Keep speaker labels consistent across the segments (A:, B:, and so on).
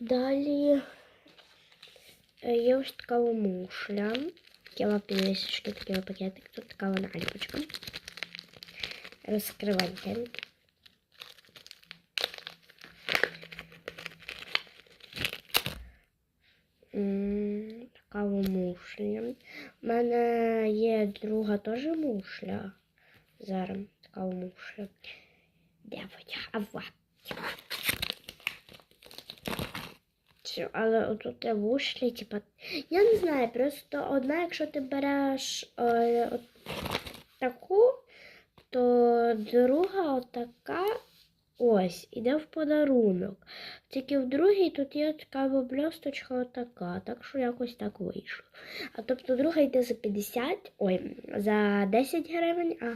A: Далі е, є ось така мушля. Кіла підвісочки, такий пакетик. Тут така вона альпочка. Розкривайте. Така мушля. У мене є друга теж мушля. Зараз така мушля. Де? А вот. Все, але отут вушлі, типа. Я не знаю, просто одна, якщо ти береш е, от таку, то друга отака ось іде в подарунок. Тільки в другій тут є така блісточка отака, так що якось так вийшло. А тобто друга йде за 50, ой, за 10 гривень, а,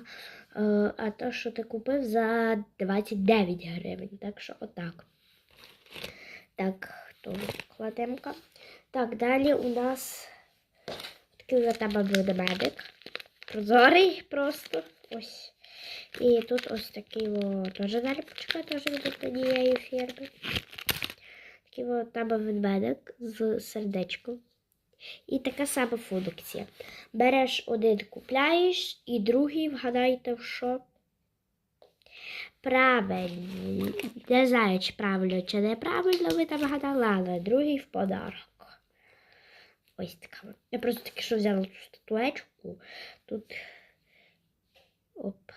A: е, а то, що ти купив, за 29 гривень. Так що отак. Так, кладемка. Так, далі у нас такий за тебе буде медик. Прозорий просто. Ось. І тут ось такий теж наліпочка, теж від однієї фірми. Такий о, тебе ведмедик з сердечком. І така сама функція. Береш один, купляєш, і другий вгадайте в що. Правильно. Не знаю, чи правильно, чи неправильно ви там гадали, але другий в подарок. Ось така. Я просто таки що взяла цю статуечку. Тут оп.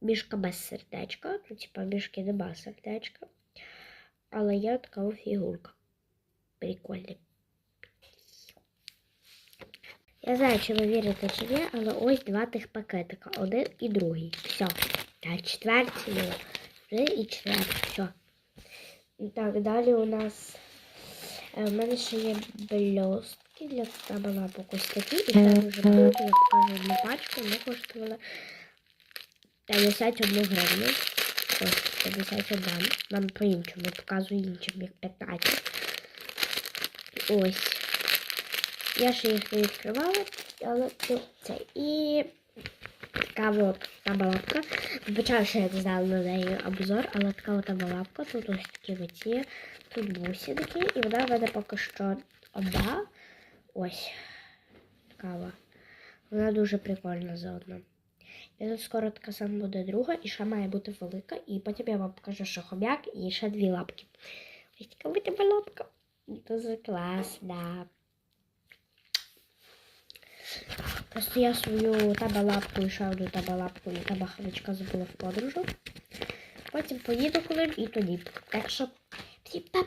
A: Мішка без сердечка. Ну, типа мішки нема сердечка. Але є така фігурка. Прикольна. Я знаю, чи ви вірите, чи ні, але ось два тих пакетика. Один і другий. Все. Та четвертий. ну, Вже і четвертий. Все. Так, далі у нас. е, У мене ще є блістки для тебе лапок ось такі. І це дуже багато, я покажу одну пачку. Вони коштували 51 гривню. Ось 51. Вам по-іншому показую іншим, як 15. Ось. Я ще їх не відкривала, але це. І така от табалапка. Вибачаю, що я не знала на неї обзор, але така от табалапка. Тут ось такі оці, тут бусинки, і вона в мене поки що одна. Ось. Така. Вона дуже прикольна заодно. І тут скоро така сама буде друга, і ще має бути велика. І потім я вам покажу, що хом'як і ще дві лапки. Ось така буде лапка. Дуже класна. Просто я свою табалапку і ще одну табалапку і табаховичка забула в подорожу. Потім поїду коли і тоді. Так що всім па